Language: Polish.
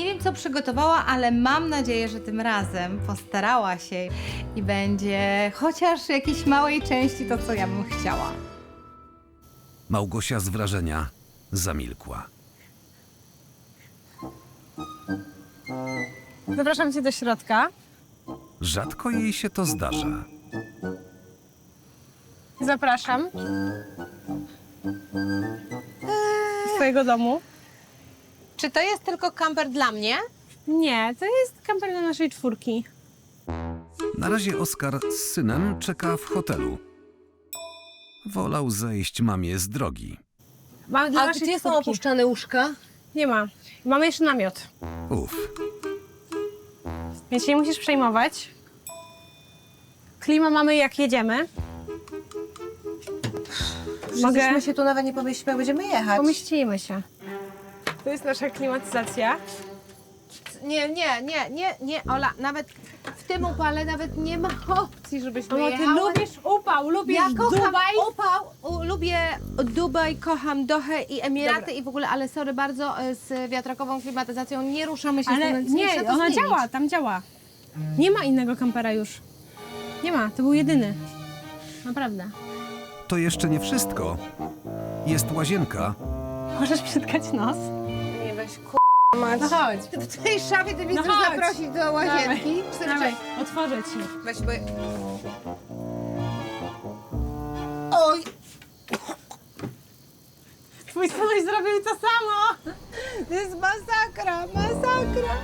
Nie wiem, co przygotowała, ale mam nadzieję, że tym razem postarała się i będzie chociaż w jakiejś małej części to, co ja bym chciała. Małgosia z wrażenia zamilkła. Zapraszam cię do środka. Rzadko jej się to zdarza. Zapraszam. Do swojego domu. Czy to jest tylko kamper dla mnie? Nie, to jest kamper dla naszej czwórki. Na razie Oskar z synem czeka w hotelu. Wolał zejść mamie z drogi. Mamy dla A naszej gdzie są czwórki. opuszczane łóżka? Nie ma. Mamy jeszcze namiot. Uf, Więc się nie musisz przejmować. Klima mamy jak jedziemy. Mogę... Mogę... się tu nawet nie pomieścimy, jak będziemy jechać. Pomieścimy się. To jest nasza klimatyzacja. Nie, nie, nie, nie, nie, Ola, nawet w tym upale nawet nie ma opcji, żebyśmy Mamo, ty jechały. lubisz upał, lubisz Ja kocham Dubaj. upał, u, lubię Dubaj, kocham Dohę i Emiraty Dobra. i w ogóle, ale sorry bardzo, e, z wiatrakową klimatyzacją nie ruszamy się Ale trzeba nie, to ona zmienić. działa, tam działa. Nie ma innego kampera już. Nie ma, to był jedyny. Naprawdę. to jeszcze nie wszystko. Jest łazienka, Możesz przytkać nos? Nie weź ku... No chodź. W tej szafie ty mnie No chcesz chodź. zaprosić do łazienki? Dawaj, otworzę ci. Weź, bo... Oj! Twój synuś zrobił to samo. To jest masakra, masakra!